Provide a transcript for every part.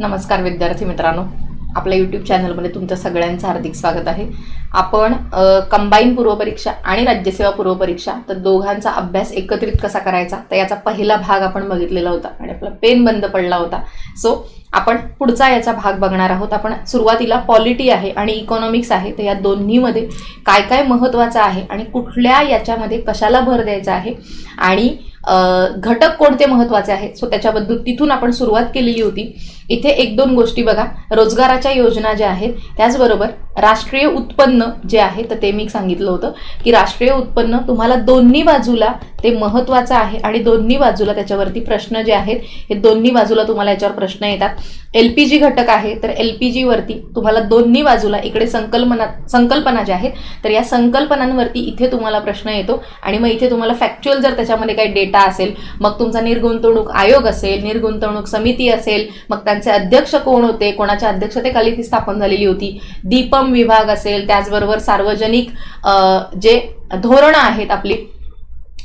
नमस्कार विद्यार्थी मित्रांनो. आपल्या यूट्यूब चॅनलमध्ये तुमचं सगळ्यांचं हार्दिक स्वागत आहे. आपण कंबाईन पूर्वपरीक्षा आणि राज्यसेवा पूर्वपरीक्षा तर दोघांचा अभ्यास एकत्रित कसा करायचा तर याचा पहिला भाग आपण बघितलेला होता आणि आपला पेन बंद पडला होता. सो आपण पुढचा याचा भाग बघणार आहोत. आपण सुरुवातीला पॉलिटी आहे आणि इकॉनॉमिक्स आहे तर या दोन्हीमध्ये काय काय महत्त्वाचं आहे आणि कुठल्या याच्यामध्ये कशाला भर द्यायचा आहे आणि घटक कोणते महत्त्वाचे आहेत? सो त्याच्याबद्दल तिथून आपण सुरुवात केलेली होती. इथे एक दोन गोष्टी बघा. रोजगाराच्या योजना ज्या आहेत त्याचबरोबर राष्ट्रीय उत्पन्न जे आहे तर ते मी सांगितलं होतं की राष्ट्रीय उत्पन्न तुम्हाला दोन्ही बाजूला ते महत्त्वाचं आहे आणि दोन्ही बाजूला त्याच्यावरती प्रश्न जे आहेत हे दोन्ही बाजूला तुम्हाला याच्यावर प्रश्न येतात. एल पी जी घटक आहे तर एल पी जीवरती तुम्हाला दोन्ही बाजूला इकडे संकल्पना संकल्पना ज्या आहेत तर या संकल्पनांवरती इथे तुम्हाला प्रश्न येतो आणि मग इथे तुम्हाला फॅक्च्युअल जर त्याच्यामध्ये काही डेटा असेल मग तुमचा निर्गुंतवणूक आयोग असेल निर्गुंतवणूक समिती असेल मग त्यांचे अध्यक्ष कोण होते? कोणाच्या अध्यक्षतेखाली ती स्थापन झालेली होती? दीपम विभाग असेल त्याचबरोबर सार्वजनिक जे धोरणं आहेत आपली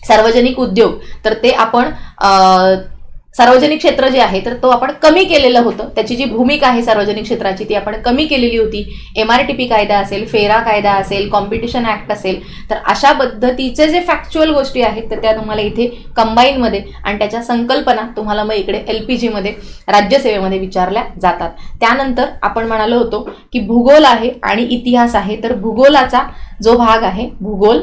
सार्वजनिक उद्योग तर ते आपण सार्वजनिक क्षेत्र जे आहे तर तो आपण कमी केलेलं होतं. त्याची जी भूमिका आहे सार्वजनिक क्षेत्राची ती आपण कमी केलेली होती. एम आर टी पी कायदा असेल फेरा कायदा असेल कॉम्पिटिशन ऍक्ट असेल तर अशा पद्धतीचे जे फॅक्च्युअल गोष्टी आहेत तर त्या तुम्हाला इथे कंबाईनमध्ये आणि त्याच्या संकल्पना तुम्हाला मग इकडे एल पी जीमध्ये राज्यसेवेमध्ये विचारल्या जातात. त्यानंतर आपण म्हणालो होतो की भूगोल आहे आणि इतिहास आहे तर भूगोलाचा जो भाग आहे भूगोल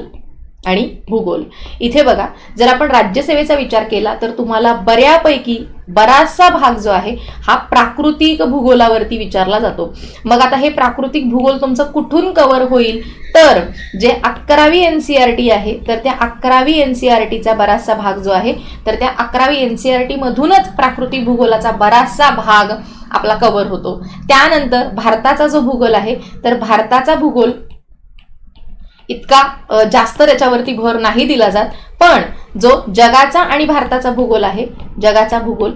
आणि भूगोल. इथे बघा जर आपण राज्यसेवेचा विचार केला तर तुम्हाला बऱ्यापैकी बराचसा भाग जो आहे हा प्राकृतिक भूगोलावरती विचारला जातो. मग आता हे प्राकृतिक भूगोल तुमचं कुठून कव्हर होईल? तर जे अकरावी एन सी आर टी आहे तर त्या अकरावी एन सी आर टीचा बराचसा भाग जो आहे तर त्या अकरावी एन सी आर टीमधूनच प्राकृतिक भूगोलाचा बराचसा भाग आपला कव्हर होतो. त्यानंतर भारताचा जो भूगोल आहे तर भारताचा भूगोल इतका जास्त त्याच्यावरती भर नाही दिला जात. पण जो जगाचा आणि भारताचा भूगोल आहे जगाचा भूगोल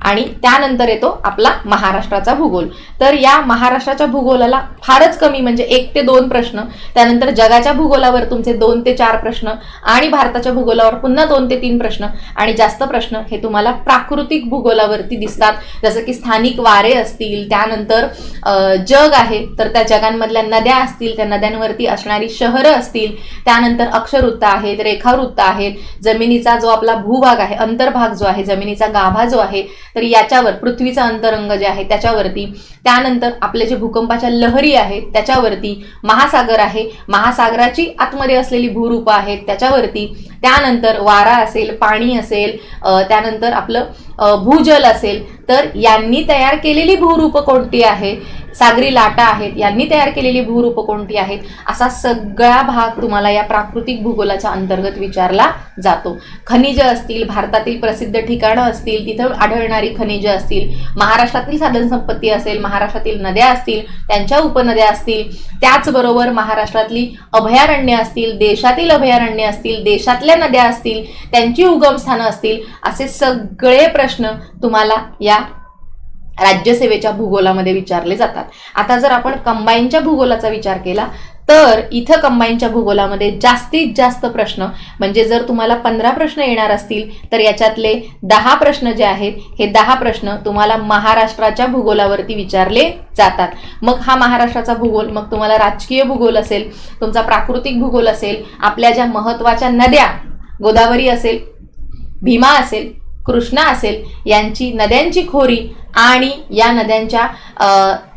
आणि त्यानंतर येतो आपला महाराष्ट्राचा भूगोल. तर या महाराष्ट्राच्या भूगोलाला फारच कमी म्हणजे एक ते दोन प्रश्न त्यानंतर जगाच्या भूगोलावर तुमचे दोन ते चार प्रश्न आणि भारताच्या भूगोलावर पुन्हा दोन ते तीन प्रश्न आणि जास्त प्रश्न हे तुम्हाला प्राकृतिक भूगोलावरती दिसतात. जसं की स्थानिक वारे असतील त्यानंतर जग आहे तर त्या जगांमधल्या नद्या असतील त्या नद्यांवरती असणारी शहरं असतील त्यानंतर अक्षरवृत्त आहेत रेखावृत्त आहेत जमिनीचा जो आपला भूभाग आहे अंतर्भाग जो आहे जमिनीचा गाभा जो आहे तर याच्यावर पृथ्वीचा अंतरंग जे आहे त्याच्यावरती त्यानंतर आपले जे भूकंपाच्या लहरी आहेत त्याच्यावरती महासागर आहे. महासागराची आतमध्ये असलेली भूरूपं आहेत त्याच्यावरती त्यानंतर वारा असेल पाणी असेल त्यानंतर आपलं भूजल असेल तर यांनी तयार केलेली भूरूप कोणती आहे? सागरी लाटा आहेत यांनी तयार केलेली भूरूप कोणती आहेत? असा सगळा भाग तुम्हाला या प्राकृतिक भूगोलाच्या अंतर्गत विचारला जातो. खनिज असतील भारतातील प्रसिद्ध ठिकाणं असतील तिथं आढळणारी खनिज असतील महाराष्ट्रातील साधनसंपत्ती असेल महाराष्ट्रातील नद्या असतील त्यांच्या उपनद्या असतील त्याचबरोबर महाराष्ट्रातली अभयारण्य असतील देशातील अभयारण्य असतील देशातल्या नद्या असतील त्यांची उगमस्थानं असतील असे सगळे प्रश्न तुम्हाला या राज्यसेवेच्या भूगोलामध्ये विचारले जातात. आता जर आपण कंबाईनच्या भूगोलाचा विचार केला तर इथं कंबाईनच्या भूगोलामध्ये जास्तीत जास्त प्रश्न म्हणजे जर तुम्हाला पंधरा प्रश्न येणार असतील तर याच्यातले दहा प्रश्न जे आहेत हे दहा प्रश्न तुम्हाला महाराष्ट्राच्या भूगोलावरती विचारले जातात. मग हा महाराष्ट्राचा भूगोल मग तुम्हाला राजकीय भूगोल असेल तुमचा प्राकृतिक भूगोल असेल आपल्या ज्या महत्त्वाच्या नद्या गोदावरी असेल भीमा असेल कृष्णा असेल यांची नद्यांची खोरी आणि या नद्यांच्या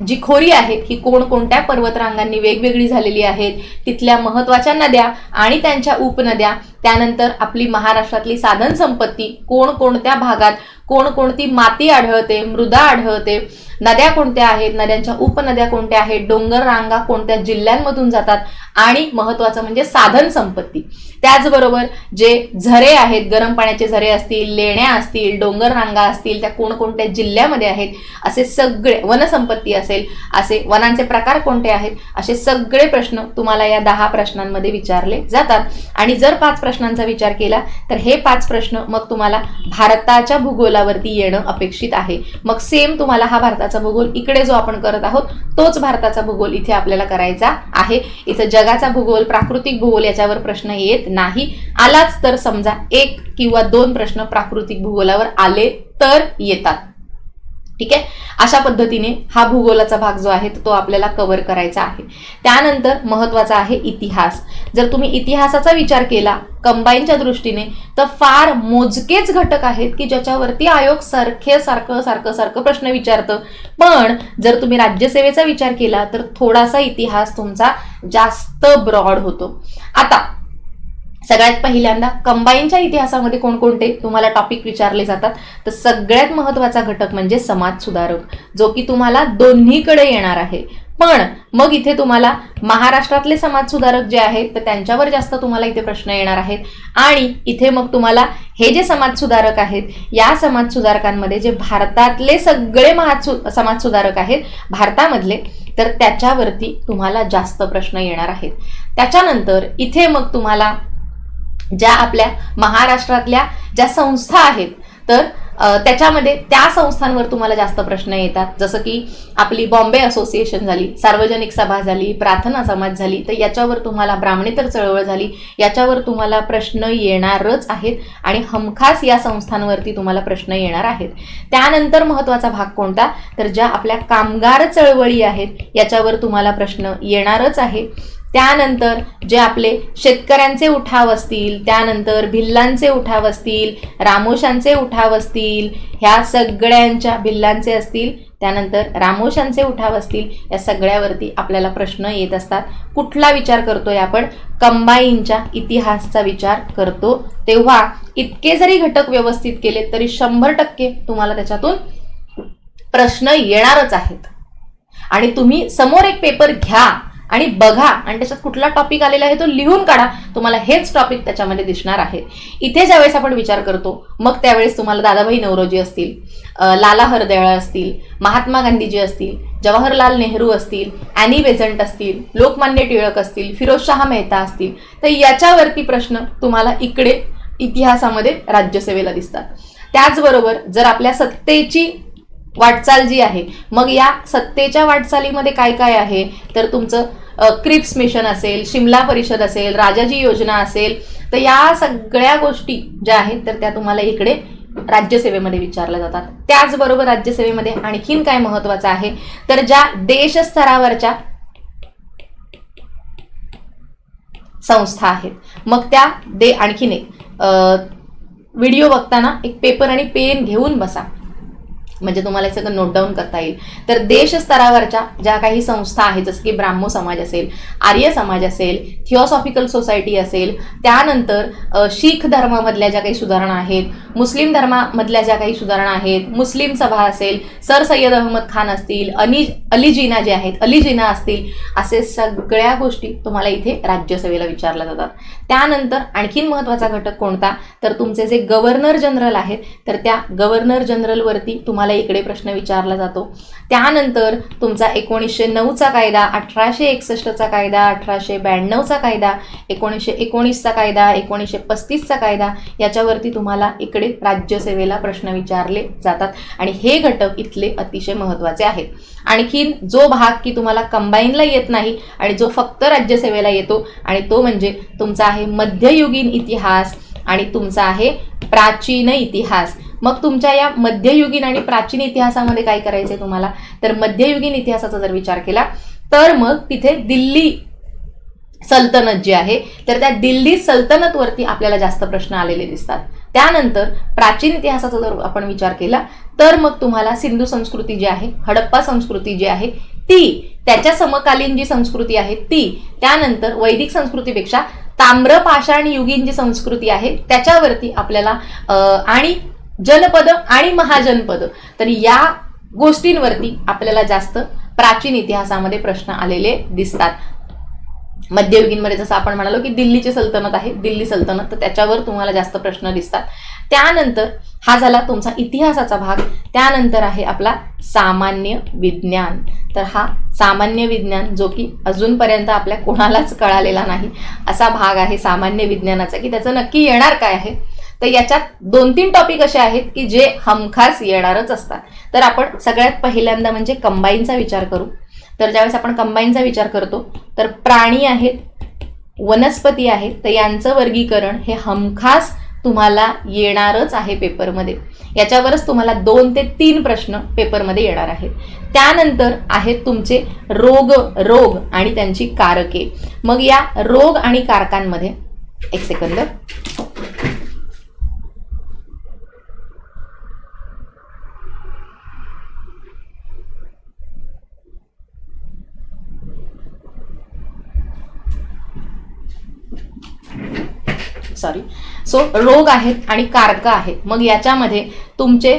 जी खोरी आहे ही कोणकोणत्या पर्वतरांगांनी वेगवेगळी झालेली आहेत तिथल्या महत्त्वाच्या नद्या आणि त्यांच्या उपनद्या त्यानंतर आपली महाराष्ट्रातली साधन संपत्ती कोणकोणत्या भागात कोणकोणती माती आढळते मृदा आढळते नद्या कोणत्या आहेत नद्यांच्या उपनद्या कोणत्या आहेत डोंगर रांगा कोणत्या जिल्ह्यांमधून जातात आणि महत्त्वाचं म्हणजे साधन संपत्ती. त्याचबरोबर जे झरे आहेत गरम पाण्याचे झरे असतील लेण्या असतील डोंगर रांगा असतील त्या कोणकोणत्या जिल्ह्यामध्ये आहेत असे सगळे वनसंपत्ती असेल असे वनांचे प्रकार कोणते आहेत असे सगळे प्रश्न तुम्हाला या दहा प्रश्नांमध्ये विचारले जातात. आणि जर पाच प्रश्नांचा विचार केला तर हे पाच प्रश्न मग तुम्हाला भारताच्या भूगोलावरती येणं अपेक्षित आहे. मग सेम तुम्हाला हा भारताचा भूगोल इकडे जो आपण करत आहोत तोच भारताचा भूगोल इथे आपल्याला करायचा आहे. इथं जगाचा भूगोल प्राकृतिक भूगोल याच्यावर प्रश्न येत नाही. आलाच तर समजा एक किंवा दोन प्रश्न प्राकृतिक भूगोलावर आले तर येतात. ठीक आहे? अशा पद्धतीने हा भूगोलाचा भाग जो आहे तो आपल्याला कव्हर करायचा आहे. त्यानंतर महत्त्वाचा आहे इतिहास. जर तुम्ही इतिहासाचा विचार केला कंबाईनच्या दृष्टीने तर फार मोजकेच घटक आहेत की ज्याच्यावरती आयोग सारखे सारखं सारखं सारखं प्रश्न विचारतं. पण जर तुम्ही राज्यसेवेचा विचार केला तर थोडासा इतिहास तुमचा जास्त ब्रॉड होतो. आता सगळ्यात पहिल्यांदा कंबाईनच्या इतिहासामध्ये कोणकोणते तुम्हाला टॉपिक विचारले जातात? तर सगळ्यात महत्त्वाचा घटक म्हणजे समाज सुधारक जो की तुम्हाला दोन्हीकडे येणार आहे. पण मग इथे तुम्हाला महाराष्ट्रातले समाज सुधारक जे आहेत तर त्यांच्यावर जास्त तुम्हाला इथे प्रश्न येणार आहेत. आणि इथे मग तुम्हाला हे जे समाज सुधारक आहेत या समाज सुधारकांमध्ये जे भारतातले सगळे महासु समाज सुधारक आहेत भारतामधले तर त्याच्यावरती तुम्हाला जास्त प्रश्न येणार आहेत. त्याच्यानंतर इथे मग तुम्हाला ज्या आपल्या महाराष्ट्रातल्या ज्या संस्था आहेत तर त्याच्यामध्ये त्या संस्थांवर तुम्हाला जास्त प्रश्न येतात. जसं की आपली बॉम्बे असोसिएशन झाली सार्वजनिक सभा झाली प्रार्थना समाज झाली तर याच्यावर तुम्हाला ब्राह्मणेतर चळवळ झाली याच्यावर तुम्हाला प्रश्न येणारच आहेत आणि हमखास या संस्थांवरती तुम्हाला प्रश्न येणार आहेत. त्यानंतर महत्त्वाचा भाग कोणता? तर ज्या आपल्या कामगार चळवळी आहेत याच्यावर तुम्हाला प्रश्न येणारच आहे. त्यानंतर जे आपले शेतकऱ्यांचे उठाव असतील त्यानंतर भिल्लांचे उठाव असतील रामोशांचे उठाव असतील ह्या सगळ्यांच्या भिल्लांचे असतील त्यानंतर रामोशांचे उठाव असतील या सगळ्यावरती आपल्याला प्रश्न येत असतात. कुठला विचार करतोय आपण? कंबाईनच्या इतिहासचा विचार करतो. तेव्हा इतके जरी घटक व्यवस्थित केले तरी शंभर टक्के तुम्हाला त्याच्यातून प्रश्न येणारच आहेत. आणि तुम्ही समोर एक पेपर घ्या. आणि बघा आणि त्याच्यात कुठला टॉपिक आलेला आहे तो लिहून काढा तुम्हाला हेच टॉपिक त्याच्यामध्ये दिसणार आहे. इथे ज्यावेळेस आपण विचार करतो मग त्यावेळेस तुम्हाला दादाभाई नवरोजी असतील लाला हरदयाळ असतील महात्मा गांधीजी असतील जवाहरलाल नेहरू असतील ॲनी बेझंट असतील लोकमान्य टिळक असतील फिरोजशाह मेहता असतील तर याच्यावरती प्रश्न तुम्हाला इकडे इतिहासामध्ये राज्यसेवेला दिसतात. त्याचबरोबर जर आपल्या सत्तेची वाटचाल जी आहे मग या सत्तेच्या वाटचालीमध्ये काय काय आहे? तर तुमचं क्रिप्स मिशन असेल शिमला परिषद असेल राजाजी योजना असेल तर या सगळ्या गोष्टी ज्या आहेत तर त्या तुम्हाला इकडे राज्यसेवेमध्ये विचारल्या जातात. त्याचबरोबर राज्यसेवेमध्ये आणखीन काय महत्वाचं आहे? तर ज्या देशस्तरावरच्या संस्था आहेत मग त्या दे आणखीन एक व्हिडिओ बघताना एक पेपर आणि पेन घेऊन बसा. म्हणजे तुम्हाला हे सगळं नोट डाऊन करता येईल. तर देश स्तरावरच्या ज्या काही संस्था आहेत जसं की ब्राह्मो समाज असेल आर्य समाज असेल थिओसॉफिकल सोसायटी असेल त्यानंतर शीख धर्मामधल्या ज्या काही सुधारणा आहेत मुस्लिम धर्मामधल्या ज्या काही सुधारणा आहेत मुस्लिम सभा असेल सर सय्यद अहमद खान असतील अनी अली जिना जे आहेत अली जिना असतील असे सगळ्या गोष्टी तुम्हाला इथे राज्यसभेला विचारल्या जातात. त्यानंतर आणखीन महत्त्वाचा घटक कोणता? तर तुमचे जे गव्हर्नर जनरल आहेत तर त्या गव्हर्नर जनरलवरती तुम्हाला इकडे प्रश्न विचारला जातो. त्यानंतर तुमचा एकोणीसशे नऊचा कायदा अठराशे एकसष्टचा कायदा अठराशे ब्याण्णवचा कायदा एकोणीसशे एकोणीसचा कायदा एकोणीसशे पस्तीसचा कायदा याच्यावरती तुम्हाला इकडे राज्यसेवेला प्रश्न विचारले जातात. आणि हे घटक इथले अतिशय महत्त्वाचे आहेत. आणखीन जो भाग की तुम्हाला कंबाईनला येत नाही आणि जो फक्त राज्यसेवेला येतो आणि तो म्हणजे तुमचा आहे मध्ययुगीन इतिहास आणि तुमचा आहे प्राचीन इतिहास. मग तुमच्या या मध्ययुगीन आणि प्राचीन इतिहासामध्ये काय करायचंय तुम्हाला? तर मध्ययुगीन इतिहासाचा जर विचार केला तर मग तिथे दिल्ली सल्तनत जी आहे तर त्या दिल्ली सल्तनतवरती आपल्याला जास्त प्रश्न आलेले दिसतात. त्यानंतर प्राचीन इतिहासाचा जर आपण विचार केला तर मग तुम्हाला सिंधू संस्कृती जी आहे हडप्पा संस्कृती जी आहे ती त्याच्या समकालीन जी संस्कृती आहे ती त्यानंतर वैदिक संस्कृतीपेक्षा ताम्रपाषाण युगीन जी संस्कृती आहे त्याच्यावरती आपल्याला आणि जनपद आणि महाजनपद. तर या गोष्टींवरती आपल्याला जास्त प्राचीन इतिहासामध्ये प्रश्न आलेले दिसतात. मध्ययुगीनमध्ये जसं आपण म्हणालो की दिल्लीची सल्तनत आहे दिल्ली सल्तनत तर त्याच्यावर तुम्हाला जास्त प्रश्न दिसतात. त्यानंतर हा झाला तुमचा इतिहासाचा भाग. त्यानंतर आहे आपला सामान्य विज्ञान. तर हा सामान्य विज्ञान जो की अजूनपर्यंत आपल्या कोणालाच कळालेला नाही असा भाग आहे सामान्य विज्ञानाचा की त्याचं नक्की येणार काय आहे? तर याच्यात दोन तीन टॉपिक असे आहेत की जे हमखास येणारच असतात. तर आपण सगळ्यात पहिल्यांदा म्हणजे कंबाईनचा विचार करू. तर ज्यावेळेस आपण कंबाईनचा विचार करतो तर प्राणी आहेत वनस्पती आहेत तर यांचं वर्गीकरण हे हमखास तुम्हाला येणारच आहे पेपरमध्ये. याच्यावरच तुम्हाला दोन ते तीन प्रश्न पेपरमध्ये येणार आहेत. त्यानंतर आहेत तुमचे रोग रोग आणि त्यांची कारके. मग या रोग आणि कारकांमध्ये एक सेकंद सॉरी सो रोग आहेत आणि कारक आहेत. मग याच्यामध्ये तुमचे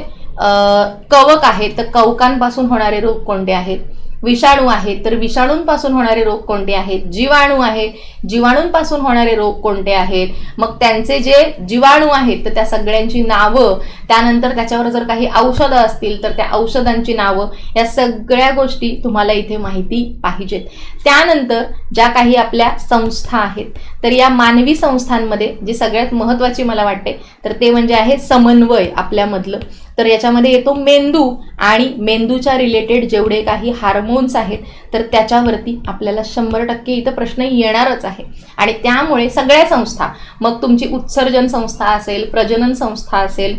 कवक आहेत तर कवकांपासून होणारे रोग कोणते आहेत? विषाणू आहेत तर विषाणूंपासून होणारे रोग कोणते आहेत? जीवाणू आहेत. जीवाणूंपासून होणारे रोग कोणते आहेत? मग त्यांचे जे जीवाणू आहेत तर त्या सगळ्यांची नावं त्यानंतर त्याच्यावर जर काही औषधं असतील तर त्या औषधांची नावं या सगळ्या गोष्टी तुम्हाला इथे माहिती पाहिजेत. त्यानंतर ज्या काही आपल्या संस्था आहेत तर या मानवी संस्थांमध्ये जी सगळ्यात महत्त्वाची मला वाटते तर ते म्हणजे आहे समन्वय आपल्यामधलं. तर याच्यामध्ये येतो मेंदू आणि मेंदूच्या रिलेटेड जेवढे काही हार्मोन्स आहेत तर त्याच्यावरती आपल्याला शंभर टक्के इथं प्रश्न येणारच आहे. आणि त्यामुळे सगळ्या संस्था मग तुमची उत्सर्जन संस्था असेल प्रजनन संस्था असेल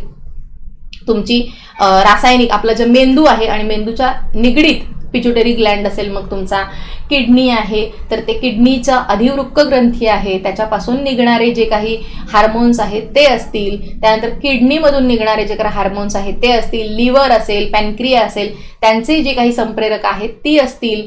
तुमची रासायनिक आपलं जे मेंदू आहे आणि मेंदूच्या निगडीत पिच्युटरी ग्लँड असेल मग तुमचा किडनी आहे तर ते किडनीचा अधिवृक्क ग्रंथी आहे त्याच्यापासून निघणारे जे काही हार्मोन्स आहेत ते असतील त्यानंतर किडनीमधून निघणारे जे काही हार्मोन्स आहेत ते असतील लिव्हर असेल पॅनक्रिया असेल त्यांचे जे काही संप्रेरक आहेत ती असतील.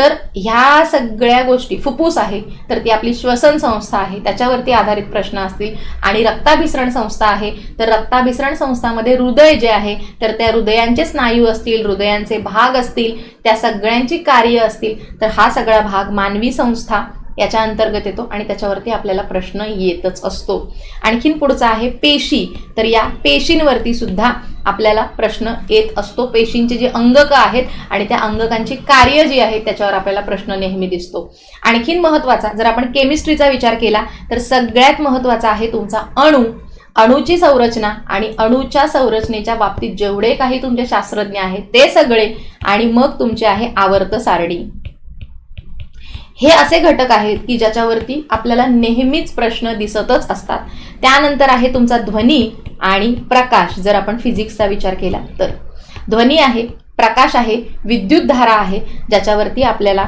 तर ह्या सगळ्या गोष्टी फुफ्फुस आहे तर ती आपली श्वसन संस्था आहे त्याच्यावरती आधारित प्रश्न असतील. आणि रक्ताभिसरण संस्था आहे तर रक्ताभिसरण संस्थामध्ये हृदय जे आहे तर त्या हृदयांचे स्नायू असतील हृदयांचे भाग असतील त्या सगळ्यांची कार्य असतील तर हा सगळा भाग मानवी संस्था याच्या अंतर्गत येतो आणि त्याच्यावरती आपल्याला प्रश्न येतच असतो. आणखीन पुढचा आहे पेशी. तर या पेशींवरती सुद्धा आपल्याला प्रश्न येत असतो. पेशींचे जे अंगक आहेत आणि त्या अंगकांची कार्य जी आहेत त्याच्यावर आपल्याला प्रश्न नेहमी दिसतो. आणखीन महत्त्वाचा जर आपण केमिस्ट्रीचा विचार केला तर सगळ्यात महत्त्वाचा आहे तुमचा अणू. अणूची संरचना आणि अणूच्या संरचनेच्या बाबतीत जेवढे काही तुमचे शास्त्रज्ञ आहेत ते सगळे आणि मग तुमचे आहे आवर्त सारणी. हे असे घटक आहेत की ज्याच्यावरती आपल्याला नेहमीच प्रश्न दिसतच असतात. त्यानंतर आहे तुमचा ध्वनी आणि प्रकाश जर आपण फिजिक्सचा विचार केला तर. ध्वनी आहे प्रकाश आहे विद्युत धारा आहे ज्याच्यावरती आपल्याला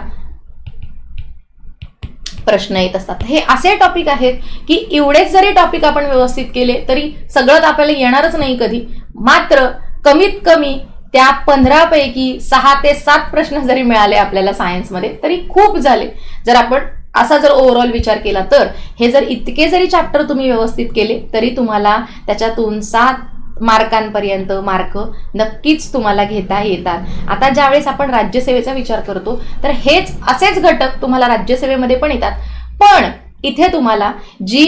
प्रश्न येत असतात. हे असे टॉपिक आहेत की एवढेच जरी टॉपिक आपण व्यवस्थित केले तरी सगळं तर आपल्याला येणारच नाही कधी. मात्र कमीत कमी त्या पंधरापैकी सहा ते सात प्रश्न जरी मिळाले आपल्याला सायन्समध्ये तरी खूप झाले. जर आपण असा जर ओव्हरऑल विचार केला तर हे जर इतके जरी चॅप्टर तुम्ही व्यवस्थित केले तरी तुम्हाला त्याच्यातून सात मार्कांपर्यंत मार्क नक्कीच तुम्हाला घेता येतात. आता ज्यावेळेस आपण राज्यसेवेचा विचार करतो तर हेच असेच घटक तुम्हाला राज्यसेवेमध्ये पण येतात. पण इथे तुम्हाला जी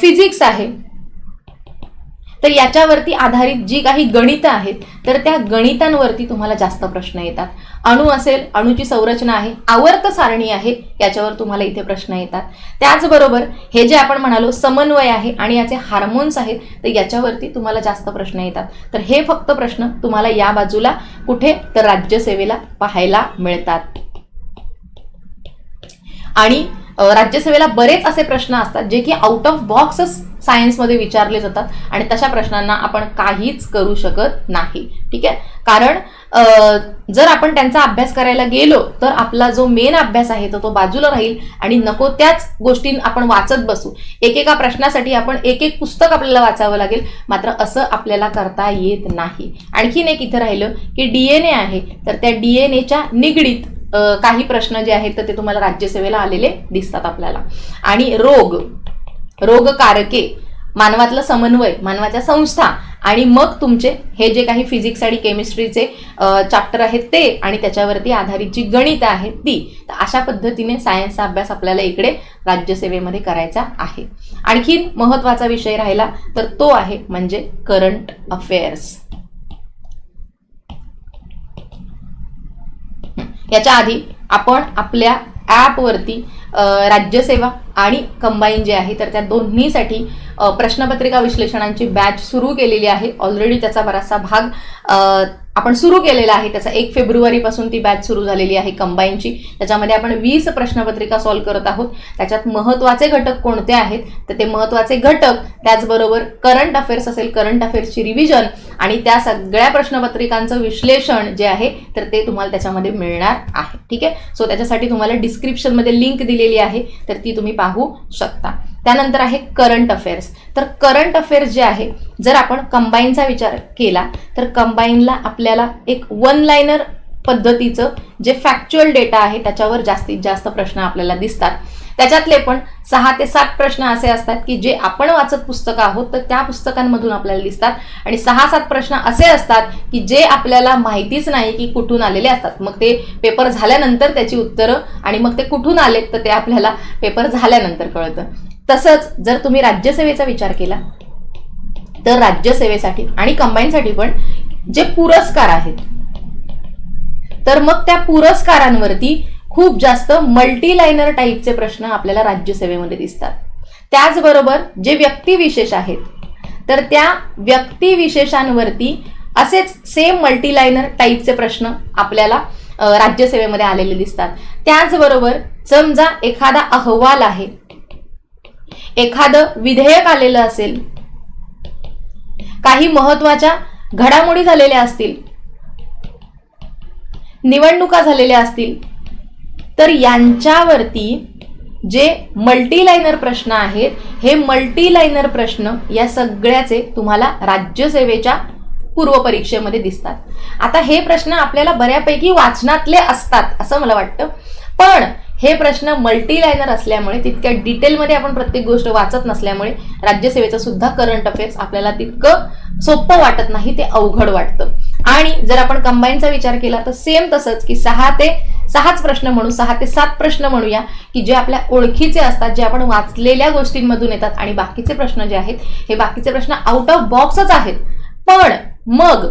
फिजिक्स आहे तर याच्यावरती आधारित जी काही गणितं आहेत तर त्या गणितांवरती तुम्हाला जास्त प्रश्न येतात. अणू असेल अणूची संरचना आहे आवर्त सारणी आहे याच्यावर तुम्हाला इथे प्रश्न येतात. त्याचबरोबर हे जे आपण म्हणालो समन्वय आहे आणि याचे हार्मोन्स आहेत तर याच्यावरती तुम्हाला जास्त प्रश्न येतात. तर हे फक्त प्रश्न तुम्हाला या बाजूला कुठे तर राज्यसेवेला पाहायला मिळतात. आणि राज्यसेवेला बरेच असे प्रश्न असतात जे की आउट ऑफ बॉक्सच सायन्समध्ये विचारले जातात आणि तशा प्रश्नांना आपण काहीच करू शकत नाही. ठीक आहे? कारण जर आपण त्यांचा अभ्यास करायला गेलो तर आपला जो मेन अभ्यास आहे तो तो बाजूला राहील आणि नको त्याच गोष्टी आपण वाचत बसू. एकेका प्रश्नासाठी आपण एक एक पुस्तक आपल्याला वाचावं लागेल मात्र असं आपल्याला करता येत नाही. आणखीन एक इथं राहिलं की डीएनए आहे तर त्या डी एन एच्या निगडीत काही प्रश्न जे आहेत तर ते तुम्हाला राज्यसेवेला आलेले दिसतात आपल्याला. आणि रोग रोगकारके मानवातलं समन्वय मानवाच्या संस्था आणि मग तुमचे हे जे काही फिजिक्स आणि केमिस्ट्रीचे चॅप्टर आहेत ते आणि त्याच्यावरती आधारित जी गणित आहेत ती तर अशा पद्धतीने सायन्सचा अभ्यास आपल्याला इकडे राज्यसेवेमध्ये करायचा आहे. आणखीन महत्त्वाचा विषय राहिला तर तो आहे म्हणजे करंट अफेअर्स याच्या आधी आपण आपल्या ॲपवरती राज्यसेवा आणि कंबाईन जे आहे तर त्या दोन्हीसाठी प्रश्नपत्रिका विश्लेषणांची बॅच सुरू केलेली आहे. ऑलरेडी त्याचा बराचसा भाग आपण सुरू केलेला आहे. त्याचा एक फेब्रुवारीपासून ती बॅच सुरू झालेली आहे कंबाईनची त्याच्यामध्ये आपण वीस प्रश्नपत्रिका सॉल्व्ह करत आहोत. त्याच्यात महत्त्वाचे घटक कोणते आहेत? तर ते महत्त्वाचे घटक त्याचबरोबर करंट अफेअर्स असेल करंट अफेअर्सची रिव्हिजन आणि त्या सगळ्या प्रश्नपत्रिकांचं विश्लेषण जे आहे तर ते तुम्हाला त्याच्यामध्ये मिळणार आहे. ठीक आहे? सो त्याच्यासाठी तुम्हाला डिस्क्रिप्शनमध्ये लिंक दिलेली आहे. तर ती तुम्ही पाहू शकता. त्यानंतर आहे करंट अफेअर्स तर करंट अफेअर्स जे आहे जर आपण कंबाईनचा विचार केला तर कंबाईनला आपल्याला एक वन लाईनर पद्धतीचं जे फॅक्च्युअल डेटा आहे त्याच्यावर जास्तीत जास्त प्रश्न आपल्याला दिसतात. त्याच्यातले पण सहा ते सात प्रश्न असे असतात की जे आपण वाचत पुस्तकं आहोत तर त्या पुस्तकांमधून आपल्याला दिसतात. आणि सहा सात प्रश्न असे असतात की जे आपल्याला माहितीच नाही की कुठून आलेले असतात. मग ते पेपर झाल्यानंतर त्याची उत्तरं आणि मग ते कुठून आलेत तर ते आपल्याला पेपर झाल्यानंतर कळतं. तसंच जर तुम्ही राज्यसेवेचा विचार केला तर राज्यसेवेसाठी आणि कंबाईनसाठी पण जे पुरस्कार आहेत तर मग त्या पुरस्कारांवरती खूप जास्त मल्टीलायनर टाईपचे प्रश्न आपल्याला राज्यसेवेमध्ये दिसतात. त्याचबरोबर जे व्यक्तिविशेष आहेत तर त्या व्यक्तिविशेषांवरती असेच सेम मल्टीलायनर टाईपचे प्रश्न आपल्याला राज्यसेवेमध्ये आलेले दिसतात. त्याचबरोबर समजा एखादा अहवाल आहे एखादं विधेयक आलेलं असेल काही महत्त्वाच्या घडामोडी झालेल्या असतील निवडणुका झालेल्या असतील तर यांच्यावरती जे मल्टीलायनर प्रश्न आहेत हे मल्टीलायनर प्रश्न या सगळ्याचे तुम्हाला राज्यसेवेच्या पूर्वपरीक्षेमध्ये दिसतात. आता हे प्रश्न आपल्याला बऱ्यापैकी वाचनातले असतात असं मला वाटतं. पण हे प्रश्न मल्टीलायनर असल्यामुळे तितक्या डिटेलमध्ये आपण प्रत्येक गोष्ट वाचत नसल्यामुळे राज्यसेवेचं सुद्धा करंट अफेअर्स आपल्याला तितकं सोपं वाटत नाही ते अवघड वाटतं. आणि जर आपण कंबाईनचा विचार केला तर सेम तसंच की सहा ते सहाच प्रश्न म्हणू सहा ते सात प्रश्न म्हणूया की जे आपल्या ओळखीचे असतात जे आपण वाचलेल्या गोष्टींमधून येतात आणि बाकीचे प्रश्न जे आहेत हे बाकीचे प्रश्न आउट ऑफ बॉक्सच आहेत. पण मग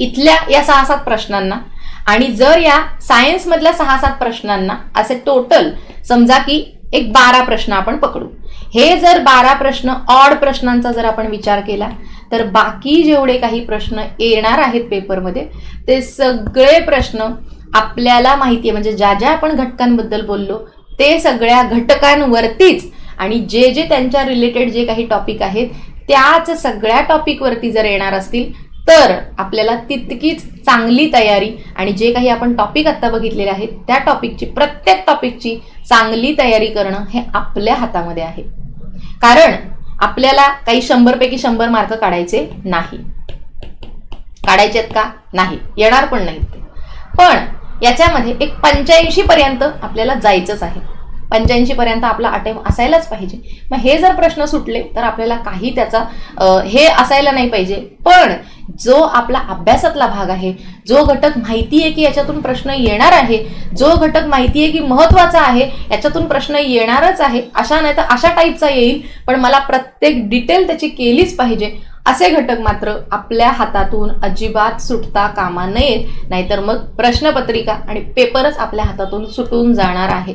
इथल्या या सहा सात प्रश्नांना आणि जर या सायन्समधल्या सहा सात प्रश्नांना असे टोटल समजा की एक बारा प्रश्न आपण पकडू. हे जर बारा प्रश्न ऑड प्रश्नांचा जर आपण विचार केला तर बाकी जेवढे काही प्रश्न येणार आहेत पेपरमध्ये ते सगळे प्रश्न आपल्याला माहिती आहे म्हणजे ज्या ज्या आपण घटकांबद्दल बोललो ते सगळ्या घटकांवरतीच आणि जे जे त्यांच्या रिलेटेड जे काही टॉपिक आहेत त्याच सगळ्या टॉपिकवरती जर येणार असतील तर आपल्याला तितकीच चांगली तयारी आणि जे काही आपण टॉपिक आत्ता बघितलेले आहेत त्या टॉपिकची प्रत्येक टॉपिकची चांगली तयारी करणं हे आपल्या हातामध्ये आहे. कारण आपल्याला काही शंभरपैकी शंभर मार्क काढायचे नाही. काढायचे आहेत का? नाही. येणार पण नाहीत. पण याच्यामध्ये एक पंच्याऐंशी पर्यंत आपल्याला जायचंच आहे. पंच्याऐंशी पर्यंत आपला अटेम्प असायलाच पाहिजे. मग हे जर प्रश्न सुटले तर आपल्याला काही त्याचा हे असायला नाही पाहिजे. पण जो आपला अभ्यासातला भाग आहे जो घटक माहिती आहे की याच्यातून प्रश्न येणार आहे जो घटक माहिती आहे की महत्त्वाचा आहे याच्यातून प्रश्न येणारच आहे अशा नाही तर अशा टाईपचा येईल पण मला प्रत्येक डिटेल त्याची केलीच पाहिजे. असे घटक मात्र आपल्या हातातून अजिबात सुटता कामा नयेत. नाहीतर मग प्रश्नपत्रिका आणि पेपरच आपल्या हातातून सुटून जाणार आहे.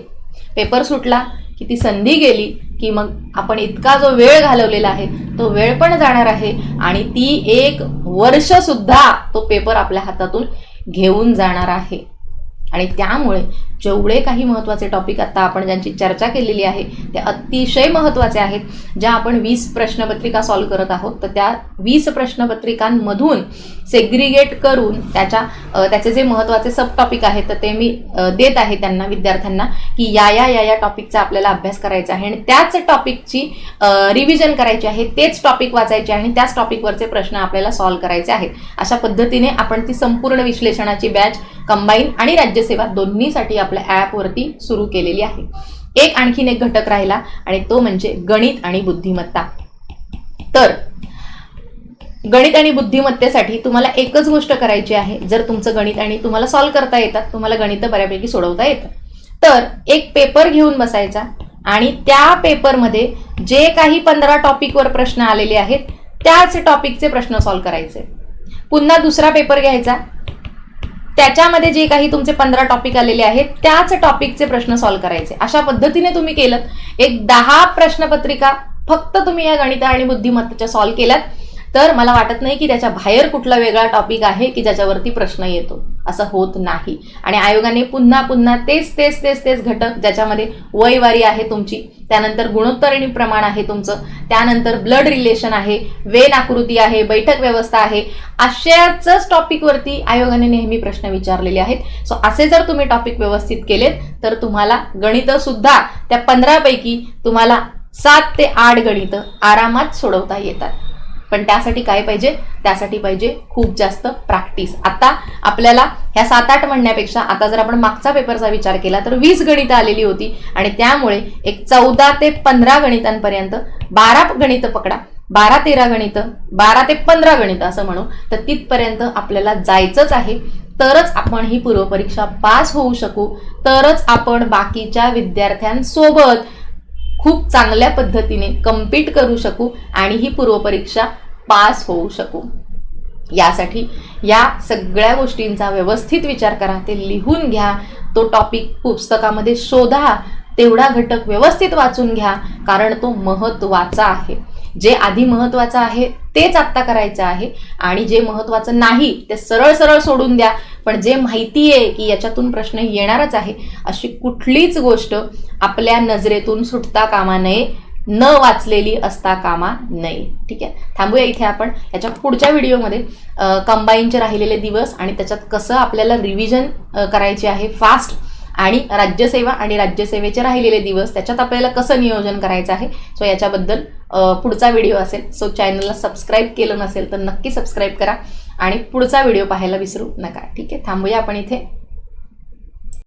पेपर सुटला की ती संधी गेली की मग आपण इतका जो वेळ घालवलेला आहे तो वेळ पण जाणार आहे आणि ती एक वर्ष सुद्धा तो पेपर आपल्या हातातून घेऊन जाणार आहे. आणि त्यामुळे जेवढे काही महत्त्वाचे टॉपिक आता आपण ज्यांची चर्चा केलेली आहे ते अतिशय महत्त्वाचे आहेत. ज्या आपण वीस प्रश्नपत्रिका सॉल्व्ह करत आहोत तर त्या वीस प्रश्नपत्रिकांमधून सेग्रिगेट करून त्याच्या त्याचे जे महत्त्वाचे सब टॉपिक आहेत तर ते मी देत आहे त्यांना विद्यार्थ्यांना की या या या या टॉपिकचा आपल्याला अभ्यास करायचा आहे. आणि त्याच टॉपिकची रिव्हिजन करायची आहे तेच टॉपिक वाचायचे आणि त्याच टॉपिकवरचे प्रश्न आपल्याला सॉल्व्ह करायचे आहेत. अशा पद्धतीने आपण ती संपूर्ण विश्लेषणाची बॅच कंबाईन आणि राज्यसेवा दोन्हीसाठी आपल्या ॲपवरती सुरू केलेली आहे. एक आणखीन एक घटक राहिला आणि तो म्हणजे गणित आणि बुद्धिमत्ता. तर गणित आणि बुद्धिमत्तेसाठी तुम्हाला एकच गोष्ट करायची आहे. जर तुमचं गणित आणि तुम्हाला सॉल्व्ह करता येतात तुम्हाला गणित बऱ्यापैकी सोडवता येतं. तर एक पेपर घेऊन बसायचा आणि त्या पेपरमध्ये जे काही पंधरा टॉपिकवर प्रश्न आलेले आहेत त्याच टॉपिकचे प्रश्न सॉल्व्ह करायचे. पुन्हा दुसरा पेपर घ्यायचा त्याच्यामध्ये जे काही तुमचे पंधरा टॉपिक आलेले आहेत त्याच टॉपिकचे प्रश्न सॉल्व्ह करायचे. अशा पद्धतीने तुम्ही केलं एक दहा प्रश्नपत्रिका फक्त तुम्ही या गणित आणि बुद्धिमत्तेच्या सॉल्व्ह केल्यात. तर मला वाटत नाही की त्याच्या बाहेर कुठला वेगळा टॉपिक आहे की ज्याच्यावरती प्रश्न येतो. असं होत नाही. आणि आयोगाने पुन्हा पुन्हा तेच तेच तेच तेच घटक ज्याच्यामध्ये वयवारी आहे तुमची त्यानंतर गुणोत्तरणी प्रमाण आहे तुमचं त्यानंतर ब्लड रिलेशन आहे वेन आकृती आहे बैठक व्यवस्था आहे अशाच टॉपिकवरती आयोगाने नेहमी प्रश्न विचारलेले आहेत. सो असे जर तुम्ही टॉपिक व्यवस्थित केलेत तर तुम्हाला गणितं सुद्धा त्या पंधरापैकी तुम्हाला सात ते आठ गणितं आरामात सोडवता येतात. पण त्यासाठी काय पाहिजे? त्यासाठी पाहिजे खूप जास्त प्रॅक्टिस आता आपल्याला ह्या सात आठ म्हणण्यापेक्षा आता जर आपण मागचा पेपरचा विचार केला तर वीस गणितं आलेली होती. आणि त्यामुळे एक चौदा ते पंधरा गणितांपर्यंत बारा गणितं पकडा. बारा तेरा गणितं बारा ते पंधरा गणितं असं म्हणू तर तिथपर्यंत आपल्याला जायचंच आहे. तरच आपण ही पूर्वपरीक्षा पास होऊ शकू. तरच आपण बाकीच्या विद्यार्थ्यांसोबत खूप चांगल्या पद्धतीने कम्पीट करू शकू. आणि ही पूर्वपरीक्षा पास होऊ शकू. यासाठी या सगळ्या गोष्टींचा व्यवस्थित विचार करा ते लिहून घ्या तो टॉपिक पुस्तकामध्ये शोधा तेवढा घटक व्यवस्थित वाचून घ्या कारण तो महत्त्वाचा आहे. जे आधी महत्त्वाचं आहे तेच आत्ता करायचं आहे आणि जे महत्त्वाचं नाही ते सरळ सरळ सोडून द्या. पण जे माहिती आहे की याच्यातून प्रश्न येणारच आहे अशी कुठलीच गोष्ट आपल्या नजरेतून सुटता कामा नये. न वाचलेली असता कामा नये. ठीक आहे? थांबूया इथे आपण. याच्या पुढच्या व्हिडिओमध्ये कंबाईनचे राहिलेले दिवस आणि त्याच्यात कसं आपल्याला रिव्हिजन करायचे आहे फास्ट आणि राज्यसेवा आणि राज्यसेवेचे राहिलेले दिवस त्याच्यात आपल्याला कसं नियोजन करायचं आहे सो याच्याबद्दल पुढचा व्हिडिओ असेल सो चॅनलला सबस्क्राईब केलं नसेल तर नक्की सबस्क्राईब करा आणि पुढचा व्हिडिओ पाहायला विसरू नका. ठीक आहे? थांबूया आपण इथे.